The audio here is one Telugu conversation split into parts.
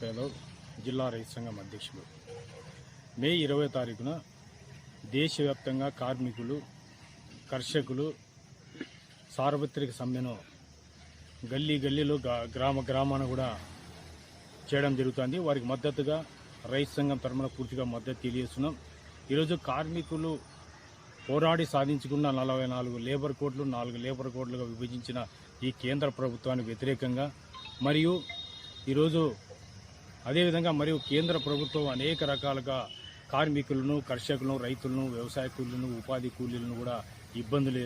ప్రతాప్ యాదవ్ జిల్లా రైతు సంఘం అధ్యక్షుడు మే ఇరవై తారీఖున దేశవ్యాప్తంగా కార్మికులు కర్షకులు సార్వత్రిక సమ్మెను గల్లీ గల్లీలో గ్రామ గ్రామాన కూడా చేయడం జరుగుతుంది. వారికి మద్దతుగా రైతు సంఘం తరఫున పూర్తిగా మద్దతు తెలియజేస్తున్నాం. ఈరోజు కార్మికులు పోరాడి సాధించుకున్న నలభై నాలుగు లేబర్ కోడ్లు నాలుగు లేబర్ కోడ్లుగా విభజించిన ఈ కేంద్ర ప్రభుత్వానికి వ్యతిరేకంగా మరియు ఈరోజు అదేవిధంగా మరియు కేంద్ర ప్రభుత్వం అనేక రకాలుగా కార్మికులను కర్షకులను రైతులను వ్యవసాయ కూలీలను ఉపాధి కూలీలను కూడా ఇబ్బందులు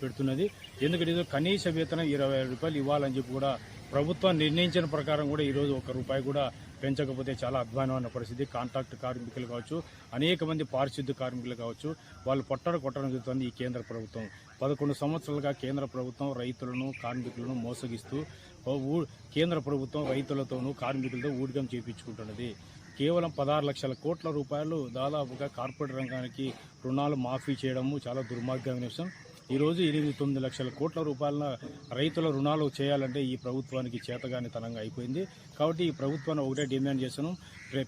పెడుతున్నది. ఎందుకంటే ఈరోజు కనీస వేతనం ఇరవై ఐదు రూపాయలు ఇవ్వాలని చెప్పి కూడా ప్రభుత్వం నిర్ణయించిన ప్రకారం కూడా ఈరోజు ఒక రూపాయి కూడా పెంచకపోతే చాలా అధ్వానమైన పరిస్థితి. కాంట్రాక్ట్ కార్మికులు కావచ్చు అనేక మంది పారిశుద్ధ్య కార్మికులు కావచ్చు వాళ్ళు పొట్టడ కొట్టడం జరుగుతుంది ఈ కేంద్ర ప్రభుత్వం. పదకొండు సంవత్సరాలుగా కేంద్ర ప్రభుత్వం రైతులను కార్మికులను మోసగిస్తూ ఊ- కేంద్ర ప్రభుత్వం రైతులతోనూ కార్మికులతో ఊడిగం చేపించుకుంటున్నది. కేవలం పదహారు లక్షల కోట్ల రూపాయలు దాదాపుగా కార్పొరేట్ రంగానికి రుణాలు మాఫీ చేయడము చాలా దుర్మార్గమైన విషయం. ఈరోజు ఎనిమిది తొమ్మిది లక్షల కోట్ల రూపాయల రైతుల రుణాలు చేయాలంటే ఈ ప్రభుత్వానికి చేతగాని తనంగా అయిపోయింది. కాబట్టి ఈ ప్రభుత్వాన్ని ఒకటే డిమాండ్ చేస్తున్నాం.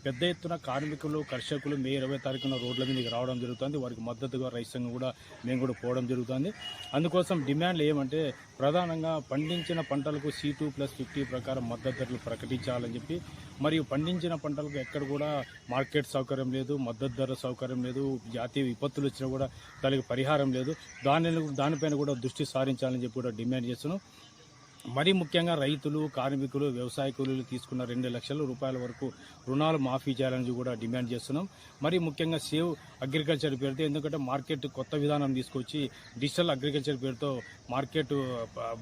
పెద్ద ఎత్తున కార్మికులు కర్షకులు మే ఇరవై తారీఖున రోడ్ల మీదకి రావడం జరుగుతుంది. వారికి మద్దతుగా రైతు సంఘం కూడా మేము కూడా పోవడం జరుగుతుంది. అందుకోసం డిమాండ్లు ఏమంటే ప్రధానంగా పండించిన పంటలకు సీ టూ ప్లస్ ఫిఫ్టీ ప్రకారం మద్దతు ధరలు ప్రకటించాలని చెప్పి మరియు పండించిన పంటలకు ఎక్కడ కూడా మార్కెట్ సౌకర్యం లేదు మద్దతు ధర సౌకర్యం లేదు జాతీయ విపత్తులు వచ్చినా కూడా దానికి పరిహారం లేదు. దానిలో దానిపైన కూడా దృష్టి సారించాలని చెప్పి కూడా డిమాండ్ చేస్తున్నాం. మరీ ముఖ్యంగా రైతులు కార్మికులు వ్యవసాయ కూలీలు తీసుకున్న రెండు లక్షల రూపాయల వరకు రుణాలు మాఫీ చేయాలని కూడా డిమాండ్ చేస్తున్నాం. మరి ముఖ్యంగా సేవ్ అగ్రికల్చర్ పేరుతో ఎందుకంటే మార్కెట్ కొత్త విధానం తీసుకొచ్చి డిజిటల్ అగ్రికల్చర్ పేరుతో మార్కెట్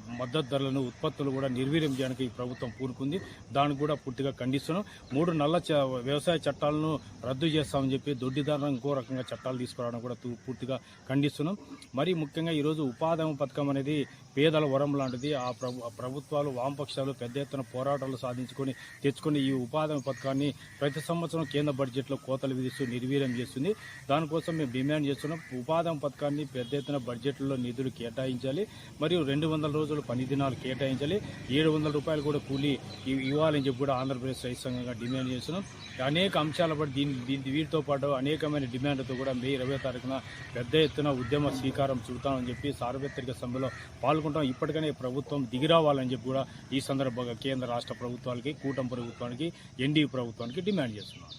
మద్దతు ధరలను ఉత్పత్తులు కూడా నిర్వీర్యం చేయడానికి ఈ ప్రభుత్వం పూనుకుంది. దానికి కూడా పూర్తిగా ఖండిస్తున్నాం. మూడు నల్ల చ- వ్యవసాయ చట్టాలను రద్దు చేస్తామని చెప్పి దొడ్డిదారులను ఇంకో రకంగా చట్టాలు తీసుకురావడం కూడా తూ- పూర్తిగా ఖండిస్తున్నాం. మరి ముఖ్యంగా ఈరోజు ఉపాధి పథకం అనేది పేదల వరం లాంటిది. ఆ ప్రభు ప్రభుత్వాలు వామపక్షాలు పెద్ద ఎత్తున పోరాటాలు సాధించుకొని తెచ్చుకుని ఈ ఉపాధి పథకాన్ని ప్రతి సంవత్సరం కేంద్ర బడ్జెట్లో కోతలు విధిస్తూ నిర్వీర్యం చేస్తుంది. దానికోసం మేము డిమాండ్ చేస్తున్నాం. ఉపాధి పథకాన్ని పెద్ద ఎత్తున బడ్జెట్లో నిధులు కేటాయించాలి మరియు రెండు వందల రోజులు పని దినాలు కేటాయించాలి. ఏడు వందల రూపాయలు కూడా కూలీ ఇవ్వాలని చెప్పి కూడా ఆంధ్రప్రదేశ్ రైతు సంఘంగా డిమాండ్ చేస్తున్నాం. అనేక అంశాల పట్టి దీని వీటితో పాటు అనేకమైన డిమాండ్లతో కూడా మే ఇరవై తారీఖున పెద్ద ఎత్తున ఉద్యమ స్వీకారం చూపుతామని చెప్పి సార్వత్రిక సభలో పాల్గొంటాం. ఇప్పటికనే ప్రభుత్వం కావాలని చెప్పి కూడా ఈ సందర్భంగా కేంద్ర రాష్ట్ర ప్రభుత్వాలకి కూటమి ప్రభుత్వానికి ఎన్డీ ప్రభుత్వానికి డిమాండ్ చేస్తున్నాను